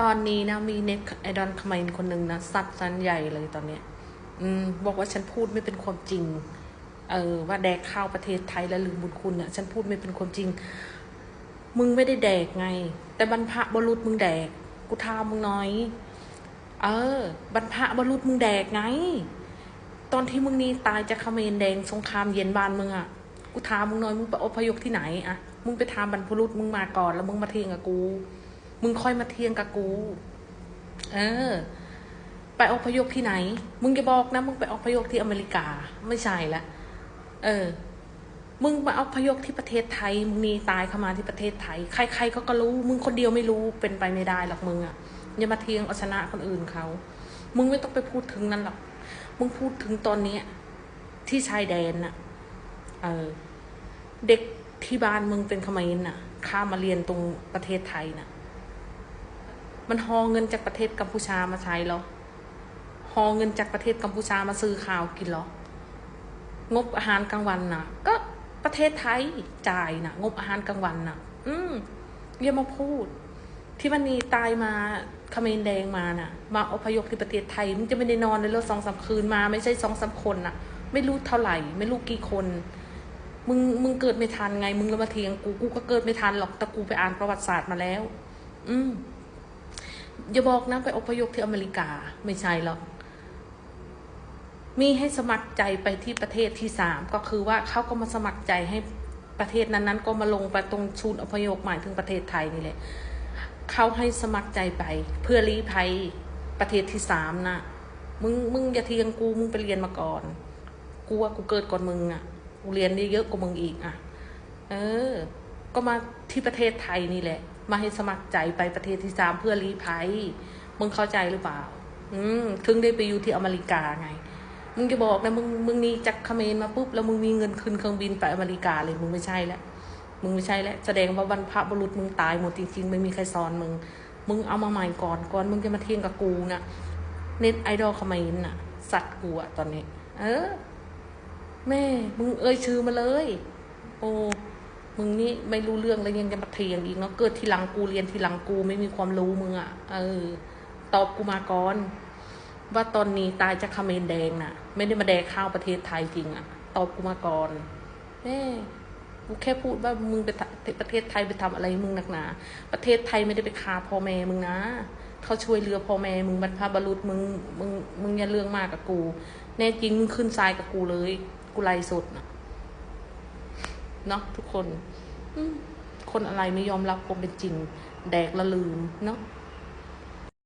ตอนนี้นะมีเน็ตไอดอนขมายคนหนึ่งนะซัดซันใหญ่เลยตอนเนี้ย อืม บอกว่าฉันพูดไม่เป็นความจริง เออ ว่าแดกข้าวประเทศไทยแล้วลืมบุญคุณเนี่ยฉันพูดไม่เป็นความจริง มึงไม่ได้แดกไง แต่บรรพบรุษมึงแดก กูทามมึงน้อย เออ บรรพบรุษมึงแดกไง ตอนที่มึงนี่ตายจากเขมรแดงสงครามเย็นบานมึงอะกูถามมึงน่อยมึงไปอพยพที่ไหนอะมึงไปถามบรรพบุรุษมึงมาก่อนแล้วมึงมาเทียงกับกู มึงคอยมาเทียงกับกู เออ ไปอพยพที่ไหน มึงจะบอกนะ มึงไปอพยพที่อเมริกา ไม่ใช่ละ เออ มึงมาอพยพที่ประเทศไทย มึงนี่ตายเข้ามาที่ประเทศไทย ใครๆเขาก็รู้ มึงคนเดียวไม่รู้ เป็นไปไม่ได้หรอกมึงอะอย่ามาเทียงเอาชนะคนอื่นเขา มึงไม่ต้องไปพูดถึงนั้นหรอก มึงพูดถึงตอนเนี้ยที่ชายแดนน่ะ เออ เด็กที่บ้านมึงเป็นขมรน่ะ ข้ามมาเรียนตรงประเทศไทยน่ะ มันหอเงินจากประเทศกัมพูชามาใช้หรอหอเงินจากประเทศกัมพูชามาซื้อข้าวกินหรองบอาหารกลางวันน่ะ ก็ประเทศไทยจ่ายน่ะงบอาหารกลางวันน่ะ อืมอย่ามาพูด ที่มันนีตายมาเขมรแดงมาน่ะ มาอพยพที่ประเทศไทยมึงจะไม่ได้นอนเลยแล้วสองสามคืนมา ไม่ใช่สองสามคนน่ะ ไม่รู้เท่าไหร่ ไม่รู้กี่คน มึงมึงเกิดไม่ทันไง มึงแล้วมาเทียงกูกูก็เกิดไม่ทันหรอกแต่กูไปอ่านประวัติศาสตร์มาแล้ว อืม อย่าบอกนะไปอพยพที่อเมริกาไม่ใช่หรอก มีให้สมัครใจไปที่ประเทศที่สามก็คือว่าเขาก็มาสมัครใจให้ประเทศนั้นๆ ก็มาลงไปตรงชูนอพยพหมายถึงประเทศไทยนี่แหละเขาให้สมัครใจไป เพื่อลี้ภัยประเทศที่สามนะมึงมึงอย่าเทียงกูมึงไปเรียนมาก่อน กูว่ากูเกิดก่อนมึงอะกูเรียนได้เยอะกว่ามึงอีกอะ เออ ก็มาที่ประเทศไทยนี่แหละ มาให้สมัครใจไปประเทศที่สามเพื่อลี้ภัยมึงเข้าใจหรือเปล่า อืมถึงได้ไปอยู่ที่อเมริกาไง มึงจะบอกนะมึงมึงนี่จากเขมรมาปุ๊บแล้วมึงมีเงินขึ้นเครื่องบินไปอเมริกาเลยมึงไม่ใช่แล้วมึงไม่ใช่แล้วแสดงว่าบรรพบุรุษมึงตายหมดจริงๆไม่มีใครสอนมึง มึงเอามาใหม่ก่อนก่อน มึงจะมาเทียงกับกูนะเน็ตไอดอลเขมรน่ะ สัตว์กูอะตอนนี้ เออ แม่ มึงเอ่ยชื่อมาเลย โอ้ มึงนี่ไม่รู้เรื่องแล้วยังจะมาเถียงอีกเนาะเกิดทีหลังกูเรียนทีหลังกูไม่มีความรู้มึงอะเออ ตอบกูมาก่อนว่าตอนนี้ตายจากเขมรแดงน่ะ ไม่ได้มาแดกข้าวประเทศไทยจริงอะตอบกูมาก่อนแม่กูแค่พูดว่ามึงไปประเทศไทยไปทำอะไรมึงหนักหนา ประเทศไทยไม่ได้ไปฆ่าพ่อแม่มึงนะเขาช่วยเรือพ่อแม่มึงบรรพบุรุษมึงมึงมึงอย่าเรื่องมากกับกู แน่จริงมึงขึ้นทรายกับกูเลย กูไล่สดนะ เนาะทุกคนคนอะไรไม่ยอมรับความเป็นจริง แดกละลืมเนาะ